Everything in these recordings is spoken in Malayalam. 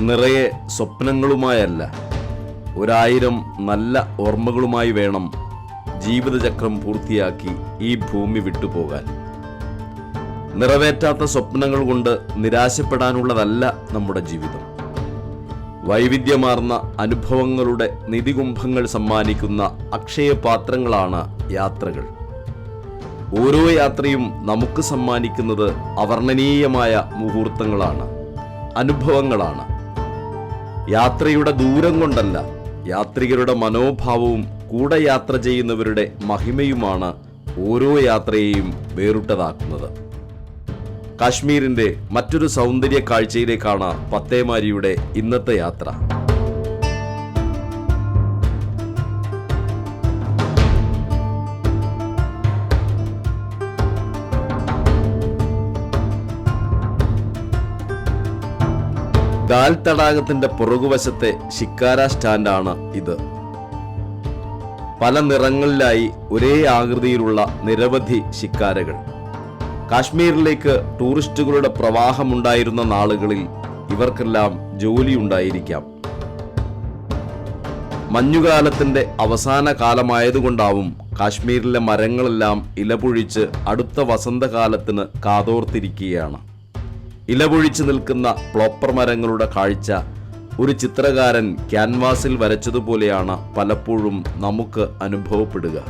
നിറയെ സ്വപ്നങ്ങളുമായല്ല ഒരായിരം നല്ല ഓർമ്മകളുമായി വേണം ജീവിതചക്രം പൂർത്തിയാക്കി ഈ ഭൂമി വിട്ടുപോകാൻ. നിറവേറ്റാത്ത സ്വപ്നങ്ങൾ കൊണ്ട് നിരാശപ്പെടാനുള്ളതല്ല നമ്മുടെ ജീവിതം. വൈവിധ്യമാർന്ന അനുഭവങ്ങളുടെ നിധികുംഭങ്ങൾ സമ്മാനിക്കുന്ന അക്ഷയപാത്രങ്ങളാണ് യാത്രകൾ. ഓരോ യാത്രയും നമുക്ക് സമ്മാനിക്കുന്നത് അവർണനീയമായ മുഹൂർത്തങ്ങളാണ് അനുഭവങ്ങളാണ്. യാത്രയുടെ ദൂരം കൊണ്ടല്ല യാത്രികരുടെ മനോഭാവവും കൂടെ യാത്ര ചെയ്യുന്നവരുടെ മഹിമയുമാണ് ഓരോ യാത്രയെയും വേറിട്ടതാക്കുന്നത്. കാശ്മീരിന്റെ മറ്റൊരു സൗന്ദര്യ കാഴ്ചയിലേക്കാണ് പത്തേമാരിയുടെ ഇന്നത്തെ യാത്ര. ദാൽ തടാകത്തിന്റെ പുറകുവശത്തെ ശിക്കാര സ്റ്റാൻഡാണ് ഇത്. പല നിറങ്ങളിലായി ഒരേ ആകൃതിയിലുള്ള നിരവധി ശിക്കാരകൾ. കാശ്മീരിലേക്ക് ടൂറിസ്റ്റുകളുടെ പ്രവാഹമുണ്ടായിരുന്ന നാളുകളിൽ ഇവർക്കെല്ലാം ജോലിയുണ്ടായിരിക്കാം. മഞ്ഞുകാലത്തിന്റെ അവസാന കാലമായതുകൊണ്ടാവും കാശ്മീരിലെ മരങ്ങളെല്ലാം ഇലപൊഴിച്ച് അടുത്ത വസന്തകാലത്തിന് കാതോർത്തിരിക്കുകയാണ്. ഇലപൊഴിച്ച് നിൽക്കുന്ന പ്ലോപ്പർ മരങ്ങളുടെ കാഴ്ച ഒരു ചിത്രകാരൻ ക്യാൻവാസിൽ വരച്ചതുപോലെയാണ് പലപ്പോഴും നമുക്ക് അനുഭവപ്പെടുക.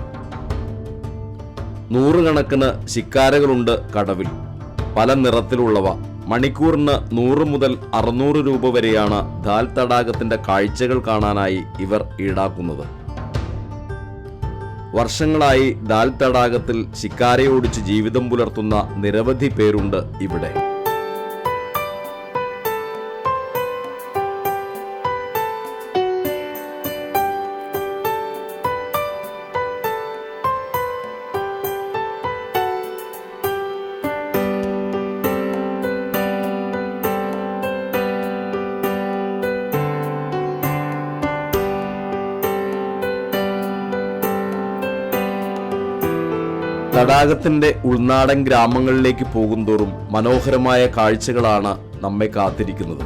നൂറുകണക്കിന് ശിക്കാരകളുണ്ട് കടവിൽ. പല നിറത്തിലുള്ളവ. മണിക്കൂറിന് നൂറ് മുതൽ അറുന്നൂറ് രൂപ വരെയാണ് ദാൽ തടാകത്തിന്റെ കാഴ്ചകൾ കാണാനായി ഇവർ ഈടാക്കുന്നത്. വർഷങ്ങളായി ദാൽ തടാകത്തിൽ ശിക്കാരയോടിച്ച് ജീവിതം പുലർത്തുന്ന നിരവധി പേരുണ്ട് ഇവിടെ. തടാകത്തിന്റെ ഉൾനാടൻ ഗ്രാമങ്ങളിലേക്ക് പോകുന്തോറും മനോഹരമായ കാഴ്ചകളാണ് നമ്മെ കാത്തിരിക്കുന്നത്.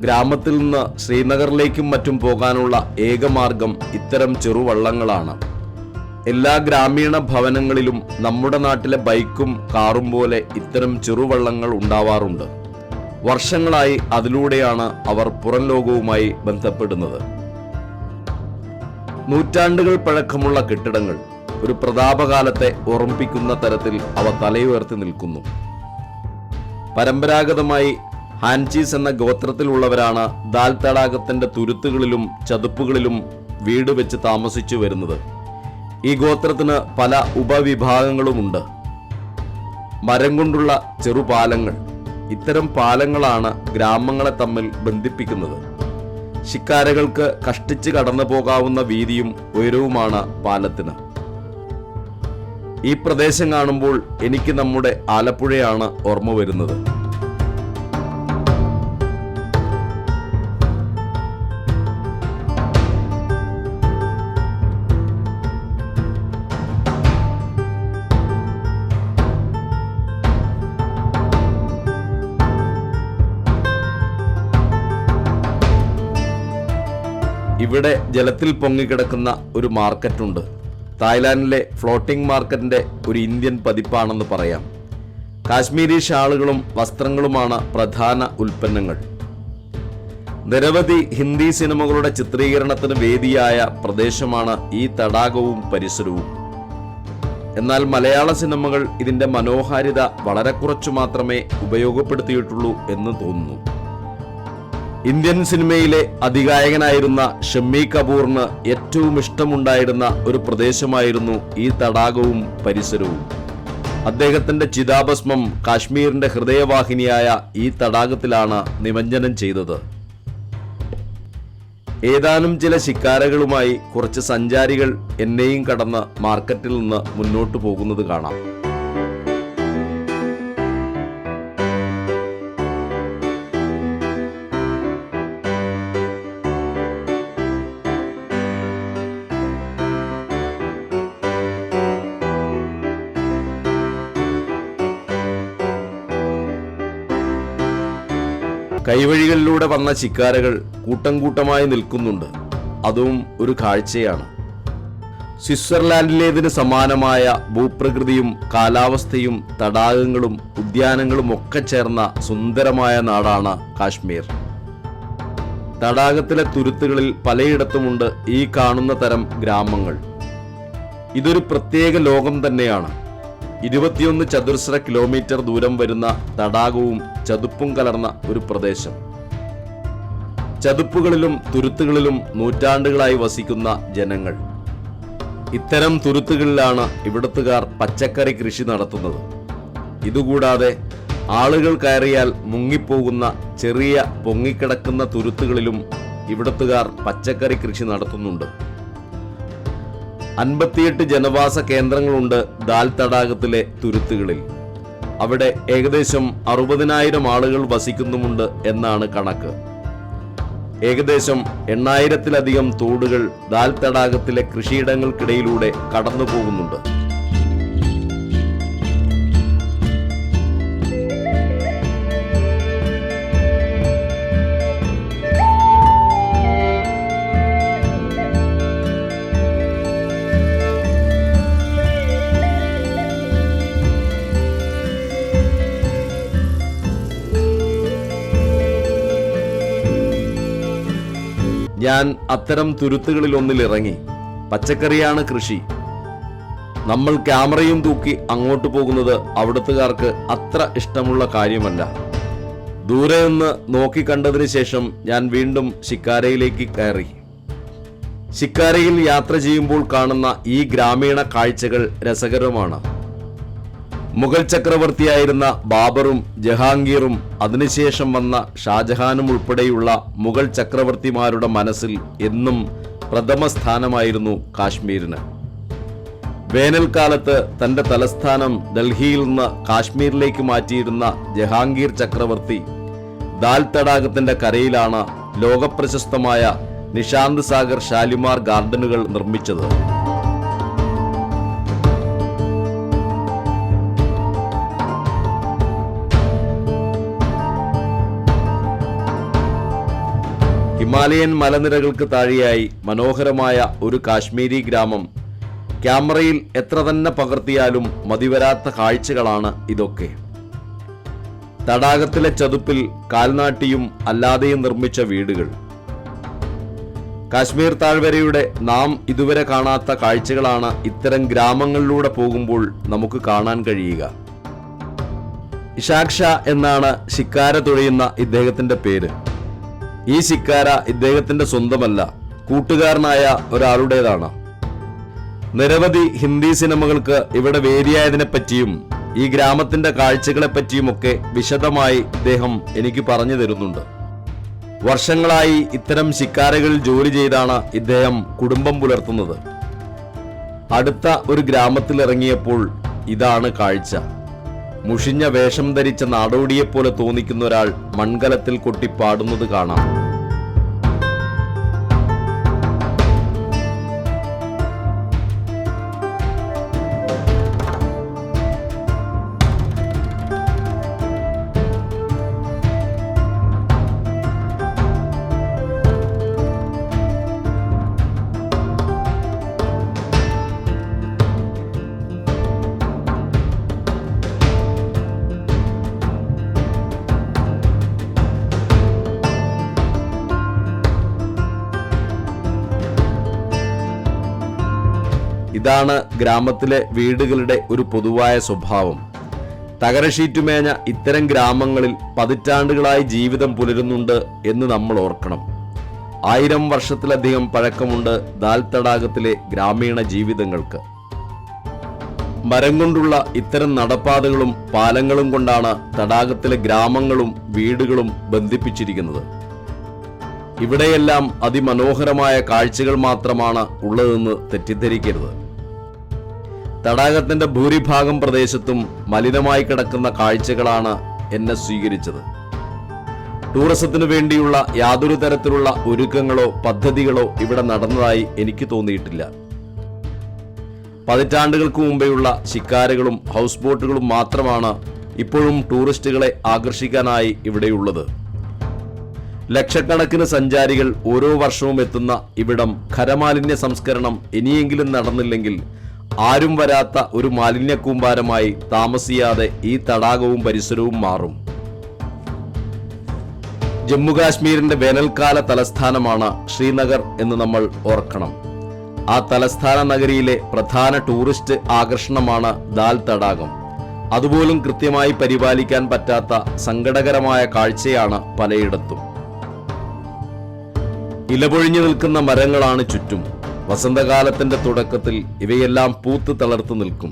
ഗ്രാമത്തിൽ നിന്ന് ശ്രീനഗറിലേക്കും മറ്റും പോകാനുള്ള ഏകമാർഗം ഇത്തരം ചെറുവള്ളങ്ങളാണ്. എല്ലാ ഗ്രാമീണ ഭവനങ്ങളിലും നമ്മുടെ നാട്ടിലെ ബൈക്കും കാറും പോലെ ഇത്തരം ചെറുവള്ളങ്ങൾ ഉണ്ടാവാറുണ്ട്. വർഷങ്ങളായി അതിലൂടെയാണ് അവർ പുറം ലോകവുമായി ബന്ധപ്പെടുന്നത്. നൂറ്റാണ്ടുകൾ പഴക്കമുള്ള കെട്ടിടങ്ങൾ ഒരു പ്രതാപകാലത്തെ ഓർമ്മിപ്പിക്കുന്ന തരത്തിൽ അവ തലയുയർത്തി നിൽക്കുന്നു. പരമ്പരാഗതമായി ഹാൻചീസ് എന്ന ഗോത്രത്തിലുള്ളവരാണ് ദാൽ തടാകത്തിന്റെ തുരുത്തുകളിലും ചതുപ്പുകളിലും വീട് വെച്ച് താമസിച്ചു വരുന്നത്. ഈ ഗോത്രത്തിന് പല ഉപവിഭാഗങ്ങളുമുണ്ട്. മരം കൊണ്ടുള്ള ചെറുപാലങ്ങൾ. ഇത്തരം പാലങ്ങളാണ് ഗ്രാമങ്ങളെ തമ്മിൽ ബന്ധിപ്പിക്കുന്നത്. ശിക്കാരകൾക്ക് കഷ്ടിച്ച് കടന്നു പോകാവുന്ന വീതിയും ഉയരവുമാണ് പാലത്തിന്. ഈ പ്രദേശം കാണുമ്പോൾ എനിക്ക് നമ്മുടെ ആലപ്പുഴയാണ് ഓർമ്മ വരുന്നത്. ഇവിടെ ജലത്തിൽ പൊങ്ങിക്കിടക്കുന്ന ഒരു മാർക്കറ്റുണ്ട്. തായ്ലാൻഡിലെ ഫ്ലോട്ടിംഗ് മാർക്കറ്റിന്റെ ഒരു ഇന്ത്യൻ പതിപ്പാണെന്ന് പറയാം. കാശ്മീരി ഷാളുകളും വസ്ത്രങ്ങളുമാണ് പ്രധാന ഉൽപ്പന്നങ്ങൾ. നിരവധി ഹിന്ദി സിനിമകളുടെ ചിത്രീകരണത്തിന് വേദിയായ പ്രദേശമാണ് ഈ തടാകവും പരിസരവും. എന്നാൽ മലയാള സിനിമകൾ ഇതിന്റെ മനോഹാരിത വളരെ കുറച്ചു മാത്രമേ ഉപയോഗപ്പെടുത്തിയിട്ടുള്ളൂ എന്ന് തോന്നുന്നു. ഇന്ത്യൻ സിനിമയിലെ അതികായകനായിരുന്ന ഷമ്മി കപൂറിന് ഏറ്റവും ഇഷ്ടമുണ്ടായിരുന്ന ഒരു പ്രദേശമായിരുന്നു ഈ തടാകവും പരിസരവും. അദ്ദേഹത്തിന്റെ ചിതാഭസ്മം കാശ്മീരിന്റെ ഹൃദയവാഹിനിയായ ഈ തടാകത്തിലാണ് നിമഞ്ജനം ചെയ്തത്. ഏതാനും ചില ശിക്കാരകളുമായി കുറച്ച് സഞ്ചാരികൾ എന്നെയും കടന്ന് മാർക്കറ്റിൽ നിന്ന് മുന്നോട്ടു പോകുന്നത് കാണാം. കൈവഴികളിലൂടെ വന്ന ചിക്കാരകൾ കൂട്ടം കൂട്ടമായി നിൽക്കുന്നുണ്ട്. അതും ഒരു കാഴ്ചയാണ്. സ്വിറ്റ്സർലാൻഡിലേതിന് സമാനമായ ഭൂപ്രകൃതിയും കാലാവസ്ഥയും തടാകങ്ങളും ഉദ്യാനങ്ങളും ഒക്കെ ചേർന്ന സുന്ദരമായ നാടാണ് കാശ്മീർ. തടാകത്തിലെ തുരുത്തുകളിൽ പലയിടത്തുമുണ്ട് ഈ കാണുന്ന തരം ഗ്രാമങ്ങൾ. ഇതൊരു പ്രത്യേക ലോകം തന്നെയാണ്. ഇരുപത്തിയൊന്ന് ചതുരശ്ര കിലോമീറ്റർ ദൂരം വരുന്ന തടാകവും ചതുപ്പും കലർന്ന ഒരു പ്രദേശം. ചതുപ്പുകളിലും തുരുത്തുകളിലും നൂറ്റാണ്ടുകളായി വസിക്കുന്ന ജനങ്ങൾ. ഇത്തരം തുരുത്തുകളിലാണ് ഇവിടത്തുകാർ പച്ചക്കറി കൃഷി നടത്തുന്നത്. ഇതുകൂടാതെ ആളുകൾ കയറിയാൽ മുങ്ങിപ്പോകുന്ന ചെറിയ പൊങ്ങിക്കിടക്കുന്ന തുരുത്തുകളിലും ഇവിടത്തുകാർ പച്ചക്കറി കൃഷി നടത്തുന്നുണ്ട്. അൻപത്തിയെട്ട് ജനവാസ കേന്ദ്രങ്ങളുണ്ട് ദാൽ തടാകത്തിലെ തുരുത്തുകളിൽ. അവിടെ ഏകദേശം അറുപതിനായിരം ആളുകൾ വസിക്കുന്നുമുണ്ട് എന്നാണ് കണക്ക്. ഏകദേശം എണ്ണായിരത്തിലധികം തോടുകൾ ദാൽ തടാകത്തിലെ കൃഷിയിടങ്ങൾക്കിടയിലൂടെ കടന്നു പോകുന്നുണ്ട് ഞാൻ അത്തരം തുരുത്തുകളിൽ ഒന്നിൽ ഇറങ്ങി പച്ചക്കറിയാണ് കൃഷി. നമ്മൾ ക്യാമറയും തൂക്കി അങ്ങോട്ട് പോകുന്നത് അവിടുത്തുകാർക്ക് അത്ര ഇഷ്ടമുള്ള കാര്യമല്ല. ദൂരെ നിന്ന് നോക്കിക്കണ്ടതിന് ശേഷം ഞാൻ വീണ്ടും ശിക്കാരയിലേക്ക് കയറി. ശിക്കാരയിൽ യാത്ര ചെയ്യുമ്പോൾ കാണുന്ന ഈ ഗ്രാമീണ കാഴ്ചകൾ രസകരമാണ്. മുഗൾ ചക്രവർത്തിയായിരുന്ന ബാബറും ജഹാംഗീറും അതിനുശേഷം വന്ന ഷാജഹാനും ഉൾപ്പെടെയുള്ള മുഗൾ ചക്രവർത്തിമാരുടെ മനസ്സിൽ എന്നും പ്രഥമ സ്ഥാനമായിരുന്നു കാശ്മീരിന്. വേനൽക്കാലത്ത് തന്റെ തലസ്ഥാനം ഡൽഹിയിൽ നിന്ന് കാശ്മീരിലേക്ക് മാറ്റിയിരുന്ന ജഹാംഗീർ ചക്രവർത്തി ദാൽ തടാകത്തിന്റെ കരയിലാണ് ലോകപ്രശസ്തമായ നിഷാന്ത് സാഗർ ഷാലിമാർ ഗാർഡനുകൾ നിർമ്മിച്ചത്. ഹിമാലയൻ മലനിരകൾക്ക് താഴെയായി മനോഹരമായ ഒരു കാശ്മീരി ഗ്രാമം. ക്യാമറയിൽ എത്ര തന്നെ പകർത്തിയാലും മതിവരാത്ത കാഴ്ചകളാണ് ഇതൊക്കെ. തടാകത്തിലെ ചതുപ്പിൽ കാൽനാട്ടിയും അല്ലാതെയും നിർമ്മിച്ച വീടുകൾ. കാശ്മീർ താഴ്വരയുടെ നാം ഇതുവരെ കാണാത്ത കാഴ്ചകളാണ് ഇത്തരം ഗ്രാമങ്ങളിലൂടെ പോകുമ്പോൾ നമുക്ക് കാണാൻ കഴിയുക. ഇഷാക്ഷ എന്നാണ് ശിക്കാര തുഴയുന്ന ഇദ്ദേഹത്തിന്റെ പേര്. ഈ ശിക്കാര ഇദ്ദേഹത്തിന്റെ സ്വന്തമല്ല കൂട്ടുകാരനായ ഒരാളുടേതാണ്. നിരവധി ഹിന്ദി സിനിമകൾക്ക് ഇവിടെ വേദിയായതിനെ പറ്റിയും ഈ ഗ്രാമത്തിന്റെ കാഴ്ചകളെ പറ്റിയുമൊക്കെ വിശദമായി ഇദ്ദേഹം എനിക്ക് പറഞ്ഞു തരുന്നുണ്ട്. വർഷങ്ങളായി ഇത്തരം ശിക്കാരകളിൽ ജോലി ചെയ്താണ് ഇദ്ദേഹം കുടുംബം പുലർത്തുന്നത്. അടുത്ത ഒരു ഗ്രാമത്തിൽ ഇറങ്ങിയപ്പോൾ ഇതാണ് കാഴ്ച. മുഷിഞ്ഞ വേഷം ധരിച്ച നാടോടിയെപ്പോലെ തോന്നിക്കുന്ന ഒരാൾ മൺകലത്തിൽ കൊട്ടിപ്പാടുന്നത് കാണാം. ഇതാണ് ഗ്രാമത്തിലെ വീടുകളുടെ ഒരു പൊതുവായ സ്വഭാവം. തകരഷീറ്റുമേഞ്ഞ ഇത്തരം ഗ്രാമങ്ങളിൽ പതിറ്റാണ്ടുകളായി ജീവിതം പുലരുന്നുണ്ട് എന്ന് നമ്മൾ ഓർക്കണം. ആയിരം വർഷത്തിലധികം പഴക്കമുണ്ട് ദാൽ തടാകത്തിലെ ഗ്രാമീണ ജീവിതങ്ങൾക്ക്. മരം കൊണ്ടുള്ള ഇത്തരം നടപ്പാതകളും പാലങ്ങളും കൊണ്ടാണ് തടാകത്തിലെ ഗ്രാമങ്ങളും വീടുകളും ബന്ധിപ്പിച്ചിരിക്കുന്നത്. ഇവിടെയെല്ലാം അതിമനോഹരമായ കാഴ്ചകൾ മാത്രമാണ് ഉള്ളതെന്ന് തെറ്റിദ്ധരിക്കരുത്. തടാകത്തിന്റെ ഭൂരിഭാഗം പ്രദേശത്തും മലിനമായി കിടക്കുന്ന കാഴ്ചകളാണ് എന്നെ സ്വീകരിച്ചത്. ടൂറിസത്തിനു വേണ്ടിയുള്ള യാതൊരു തരത്തിലുള്ള ഒരുക്കങ്ങളോ പദ്ധതികളോ ഇവിടെ നടന്നതായി എനിക്ക് തോന്നിയിട്ടില്ല. പതിറ്റാണ്ടുകൾക്ക് മുമ്പെയുള്ള ശിക്കാരകളും ഹൗസ് ബോട്ടുകളും മാത്രമാണ് ഇപ്പോഴും ടൂറിസ്റ്റുകളെ ആകർഷിക്കാനായി ഇവിടെയുള്ളത്. ലക്ഷക്കണക്കിന് സഞ്ചാരികൾ ഓരോ വർഷവും എത്തുന്ന ഇവിടം ഖരമാലിന്യ സംസ്കരണം ഇനിയെങ്കിലും നടന്നില്ലെങ്കിൽ ആരും വരാത്ത ഒരു മാലിന്യ കൂമ്പാരമായി താമസിയാതെ ഈ തടാകവും പരിസരവും മാറും. ജമ്മുകാശ്മീരിന്റെ വേനൽക്കാല തലസ്ഥാനമാണ് ശ്രീനഗർ എന്ന് നമ്മൾ ഓർക്കണം. ആ തലസ്ഥാന നഗരിയിലെ പ്രധാന ടൂറിസ്റ്റ് ആകർഷണമാണ് ദാൽ തടാകം. അതുപോലും കൃത്യമായി പരിപാലിക്കാൻ പറ്റാത്ത സങ്കടകരമായ കാഴ്ചയാണ് പലയിടത്തും. ഇലപൊഴിഞ്ഞു നിൽക്കുന്ന മരങ്ങളാണ് ചുറ്റും. വസന്തകാലത്തിന്റെ തുടക്കത്തിൽ ഇവയെല്ലാം പൂത്ത് തളർത്തു നിൽക്കും.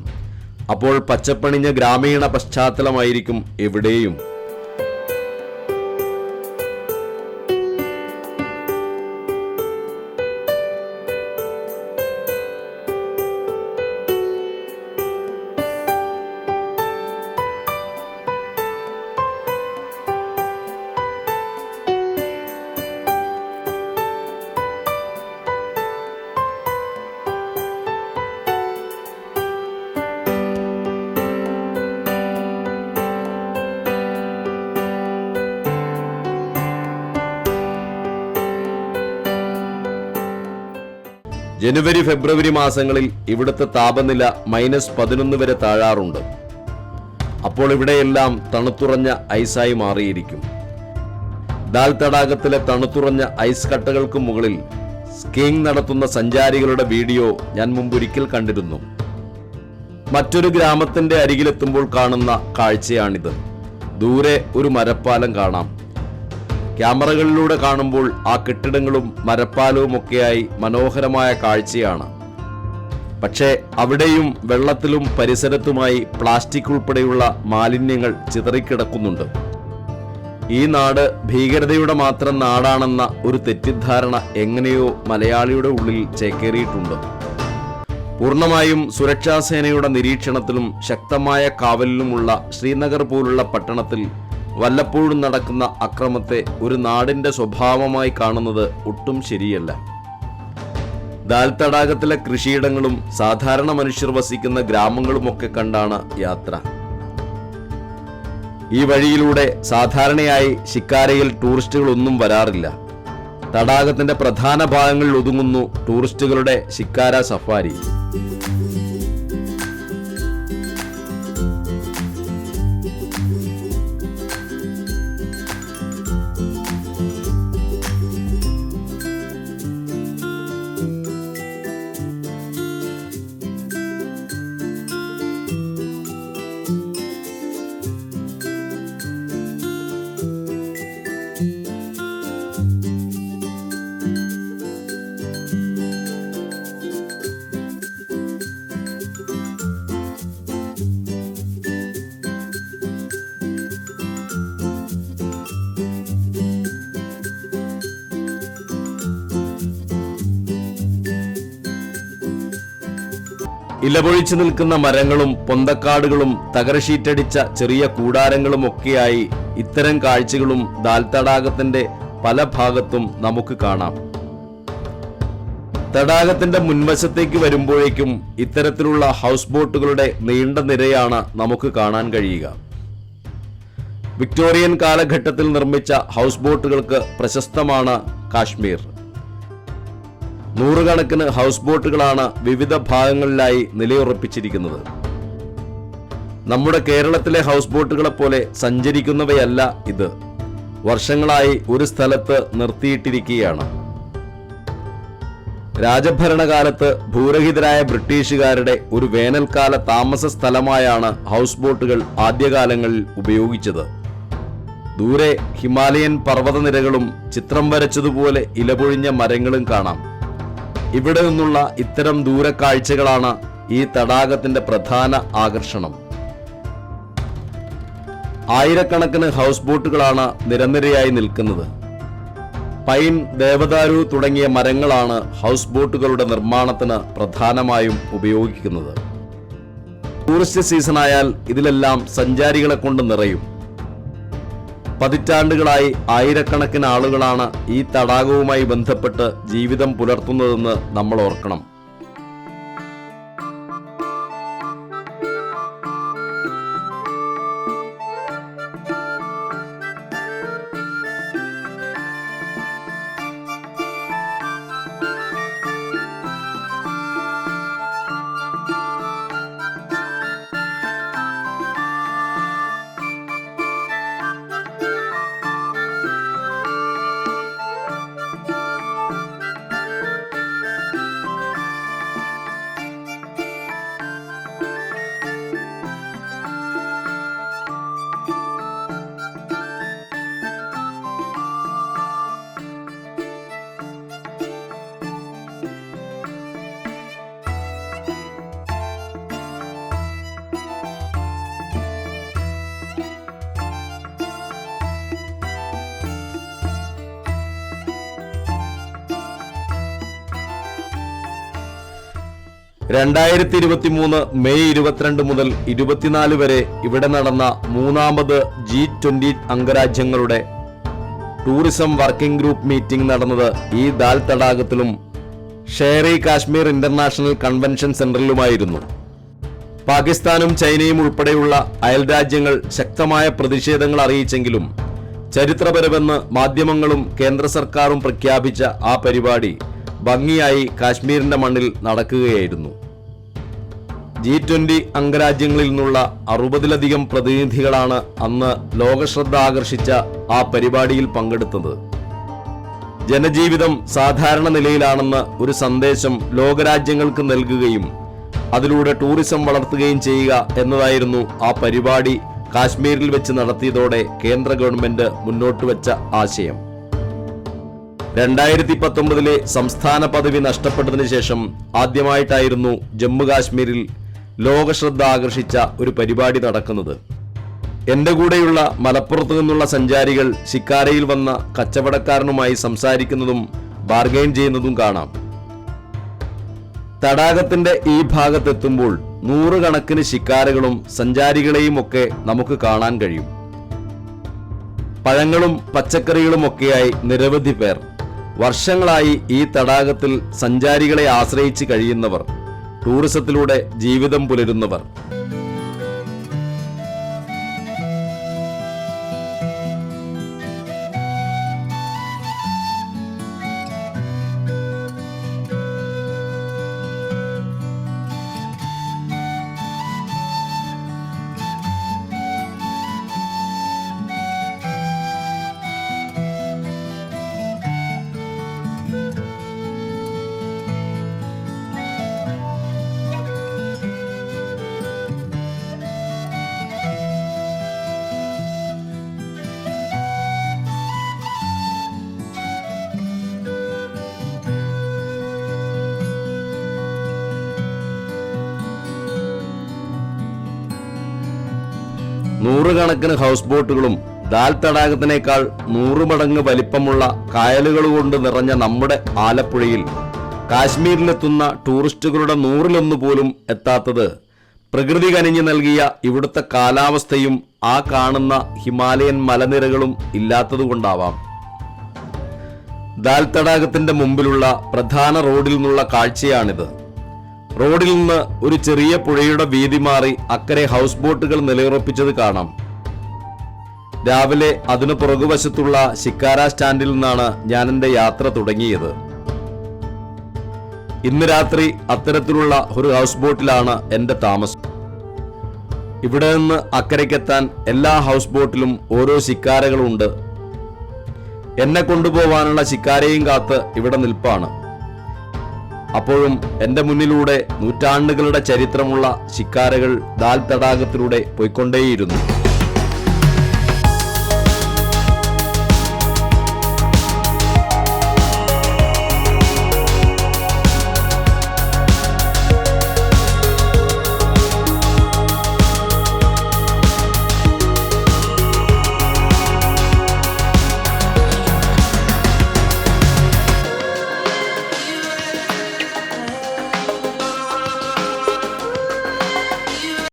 അപ്പോൾ പച്ചപ്പണിഞ്ഞ ഗ്രാമീണ പശ്ചാത്തലമായിരിക്കും എവിടെയും. ജനുവരി ഫെബ്രുവരി മാസങ്ങളിൽ ഇവിടുത്തെ താപനില മൈനസ് പതിനൊന്ന് വരെ താഴാറുണ്ട്. അപ്പോൾ ഇവിടെയെല്ലാം തണുത്തുറഞ്ഞ ഐസായി മാറിയിരിക്കും. ദാൽ തടാകത്തിലെ തണുത്തുറഞ്ഞ ഐസ് കട്ടകൾക്ക് മുകളിൽ സ്കീയിങ് നടത്തുന്ന സഞ്ചാരികളുടെ വീഡിയോ ഞാൻ മുമ്പൊരിക്കൽ കണ്ടിരുന്നു. മറ്റൊരു ഗ്രാമത്തിന്റെ അരികിലെത്തുമ്പോൾ കാണുന്ന കാഴ്ചയാണിത്. ദൂരെ ഒരു മരപ്പാലം കാണാം. ക്യാമറകളിലൂടെ കാണുമ്പോൾ ആ കെട്ടിടങ്ങളും മരപ്പാലവും ഒക്കെയായി മനോഹരമായ കാഴ്ചയാണ്. പക്ഷേ അവിടെയും വെള്ളത്തിലും പരിസരത്തുമായി പ്ലാസ്റ്റിക് ഉൾപ്പെടെയുള്ള മാലിന്യങ്ങൾ ചിതറിക്കിടക്കുന്നുണ്ട്. ഈ നാട് ഭീകരതയുടെ മാത്രം നാടാണെന്ന ഒരു തെറ്റിദ്ധാരണ എങ്ങനെയോ മലയാളിയുടെ ഉള്ളിൽ ചേക്കേറിയിട്ടുണ്ട്. പൂർണമായും സുരക്ഷാസേനയുടെ നിരീക്ഷണത്തിലും ശക്തമായ കാവലിലുമുള്ള ശ്രീനഗർ പോലുള്ള പട്ടണത്തിൽ വല്ലപ്പോഴും നടക്കുന്ന അക്രമത്തെ ഒരു നാടിന്റെ സ്വഭാവമായി കാണുന്നത് ഒട്ടും ശരിയല്ല. ദാൽ തടാകത്തിലെ കൃഷിയിടങ്ങളും സാധാരണ മനുഷ്യർ വസിക്കുന്ന ഗ്രാമങ്ങളുമൊക്കെ കണ്ടാണ് യാത്ര. ഈ വഴിയിലൂടെ സാധാരണയായി ശിക്കാരയിൽ ടൂറിസ്റ്റുകളൊന്നും വരാറില്ല. തടാകത്തിന്റെ പ്രധാന ഭാഗങ്ങളിൽ ഒതുങ്ങുന്നു ടൂറിസ്റ്റുകളുടെ ശിക്കാര സഫാരി. ഇലപൊഴിച്ചു നിൽക്കുന്ന മരങ്ങളും പൊന്തക്കാടുകളും തകരഷീറ്റടിച്ച ചെറിയ കൂടാരങ്ങളും ഒക്കെയായി ഇത്തരം കാഴ്ചകളും ദാൽ തടാകത്തിന്റെ പല ഭാഗത്തും നമുക്ക് കാണാം. തടാകത്തിന്റെ മുൻവശത്തേക്ക് വരുമ്പോഴേക്കും ഇത്തരത്തിലുള്ള ഹൗസ് ബോട്ടുകളുടെ നീണ്ട നിരയാണ് നമുക്ക് കാണാൻ കഴിയുക. വിക്ടോറിയൻ കാലഘട്ടത്തിൽ നിർമ്മിച്ച ഹൗസ് ബോട്ടുകൾക്ക് പ്രശസ്തമാണ് കാശ്മീർ. നൂറുകണക്കിന് ഹൗസ് ബോട്ടുകളാണ് വിവിധ ഭാഗങ്ങളിലായി നിലയുറപ്പിച്ചിരിക്കുന്നത്. നമ്മുടെ കേരളത്തിലെ ഹൗസ് ബോട്ടുകളെ പോലെ സഞ്ചരിക്കുന്നവയല്ല ഇത്. വർഷങ്ങളായി ഒരു സ്ഥലത്ത് നിർത്തിയിട്ടിരിക്കുകയാണ്. രാജഭരണകാലത്ത് ഭൂരഹിതരായ ബ്രിട്ടീഷുകാരുടെ ഒരു വേനൽക്കാല താമസ സ്ഥലമായാണ് ഹൗസ് ബോട്ടുകൾ ആദ്യകാലങ്ങളിൽ ഉപയോഗിച്ചത്. ദൂരെ ഹിമാലയൻ പർവതനിരകളും ചിത്രം വരച്ചതുപോലെ ഇലപൊഴിഞ്ഞ മരങ്ങളും കാണാം. ഇവിടെ നിന്നുള്ള ഇത്തരം ദൂരക്കാഴ്ചകളാണ് ഈ തടാകത്തിന്റെ പ്രധാന ആകർഷണം. ആയിരക്കണക്കിന് ഹൗസ് ബോട്ടുകളാണ് നിരനിരയായി നിൽക്കുന്നത്. പൈൻ ദേവദാരു തുടങ്ങിയ മരങ്ങളാണ് ഹൗസ് ബോട്ടുകളുടെ നിർമ്മാണത്തിന് പ്രധാനമായും ഉപയോഗിക്കുന്നത്. ടൂറിസ്റ്റ് സീസണായാൽ ഇതിലെല്ലാം സഞ്ചാരികളെ കൊണ്ട് നിറയും. പതിറ്റാണ്ടുകളായി ആയിരക്കണക്കിന് ആളുകളാണ് ഈ തടാകവുമായി ബന്ധപ്പെട്ട് ജീവിതം പുലർത്തുന്നതെന്ന് നമ്മൾ ഓർക്കണം. രണ്ടായിരത്തി ഇരുപത്തി മൂന്ന് മെയ് ഇരുപത്തിരണ്ട് മുതൽ ഇരുപത്തിനാല് വരെ ഇവിടെ നടന്ന മൂന്നാമത് ജി ട്വന്റി അംഗരാജ്യങ്ങളുടെ ടൂറിസം വർക്കിംഗ് ഗ്രൂപ്പ് മീറ്റിംഗ് നടന്നത് ഈ ദാൽ തടാകത്തിലും ഷെയറി കാശ്മീർ ഇന്റർനാഷണൽ കൺവെൻഷൻ സെന്ററിലുമായിരുന്നു. പാകിസ്ഥാനും ചൈനയും ഉൾപ്പെടെയുള്ള അയൽരാജ്യങ്ങൾ ശക്തമായ പ്രതിഷേധങ്ങൾ അറിയിച്ചെങ്കിലും ചരിത്രപരമെന്ന് മാധ്യമങ്ങളും കേന്ദ്ര സർക്കാരും പ്രഖ്യാപിച്ച ആ പരിപാടി ഭംഗിയായി കാശ്മീരിന്റെ മണ്ണിൽ നടക്കുകയായിരുന്നു. ജി ട്വന്റി അംഗരാജ്യങ്ങളിൽ നിന്നുള്ള അറുപതിലധികം പ്രതിനിധികളാണ് അന്ന് ലോകശ്രദ്ധ ആകർഷിച്ച ആ പരിപാടിയിൽ പങ്കെടുത്തത്. ജനജീവിതം സാധാരണ നിലയിലാണെന്ന് ഒരു സന്ദേശം ലോകരാജ്യങ്ങൾക്ക് നൽകുകയും അതിലൂടെ ടൂറിസം വളർത്തുകയും ചെയ്യുക എന്നതായിരുന്നു ആ പരിപാടി കാശ്മീരിൽ വെച്ച് നടത്തിയതോടെ കേന്ദ്ര ഗവൺമെന്റ് മുന്നോട്ട് വെച്ച ആശയം. രണ്ടായിരത്തി പത്തൊമ്പതിലെ സംസ്ഥാന പദവി നഷ്ടപ്പെട്ടതിന് ശേഷം ആദ്യമായിട്ടായിരുന്നു ജമ്മു കാശ്മീരിൽ ലോകശ്രദ്ധ ആകർഷിച്ച ഒരു പരിപാടി നടക്കുന്നത്. എന്റെ കൂടെയുള്ള മലപ്പുറത്തു നിന്നുള്ള സഞ്ചാരികൾ ശിക്കാരയിൽ വന്ന കച്ചവടക്കാരനുമായി സംസാരിക്കുന്നതും ബാർഗൈൻ ചെയ്യുന്നതും കാണാം. തടാകത്തിന്റെ ഈ ഭാഗത്തെത്തുമ്പോൾ നൂറുകണക്കിന് ശിക്കാരകളും സഞ്ചാരികളെയും ഒക്കെ നമുക്ക് കാണാൻ കഴിയും. പഴങ്ങളും പച്ചക്കറികളും ഒക്കെയായി നിരവധി പേർ. വർഷങ്ങളായി ഈ തടാകത്തിൽ സഞ്ചാരികളെ ആശ്രയിച്ച് കഴിയുന്നവർ ടൂറിസത്തിലൂടെ ജീവിതം പുലരുന്നവർ. നൂറുകണക്കിന് ഹൗസ് ബോട്ടുകളും ദാൽ തടാകത്തിനേക്കാൾ നൂറ് മടങ്ങ് വലിപ്പമുള്ള കായലുകൾ കൊണ്ട് നിറഞ്ഞ നമ്മുടെ ആലപ്പുഴയിൽ കാശ്മീരിലെത്തുന്ന ടൂറിസ്റ്റുകളുടെ നൂറിലൊന്നു പോലും എത്താത്തത് പ്രകൃതി കനിഞ്ഞു നൽകിയ ഇവിടുത്തെ കാലാവസ്ഥയും ആ കാണുന്ന ഹിമാലയൻ മലനിരകളും ഇല്ലാത്തതുകൊണ്ടാവാം. ദാൽ തടാകത്തിന്റെ മുമ്പിലുള്ള പ്രധാന റോഡിൽ നിന്നുള്ള കാഴ്ചയാണിത്. റോഡിൽ നിന്ന് ഒരു ചെറിയ പുഴയുടെ വീതി മാറി അക്കരെ ഹൗസ് ബോട്ടുകൾ നിലയുറപ്പിച്ചത് കാണാം. രാവിലെ അതിനു പുറകുവശത്തുള്ള ശിക്കാര സ്റ്റാൻഡിൽ നിന്നാണ് ഞാൻ എന്റെ യാത്ര തുടങ്ങിയത്. ഇന്ന് രാത്രി അത്തരത്തിലുള്ള ഒരു ഹൗസ് ബോട്ടിലാണ് എന്റെ താമസം. ഇവിടെ നിന്ന് അക്കരയ്ക്കെത്താൻ എല്ലാ ഹൗസ് ബോട്ടിലും ഓരോ ശിക്കാരകളുണ്ട്. എന്നെ കൊണ്ടുപോവാനുള്ള ശിക്കാരയും കാത്ത് ഇവിടെ നിൽപ്പാണ്. അപ്പോഴും എന്റെ മുന്നിലൂടെ നൂറ്റാണ്ടുകളുടെ ചരിത്രമുള്ള ശിക്കാരകൾ ദാൽ തടാകത്തിലൂടെ പോയിക്കൊണ്ടേയിരുന്നു.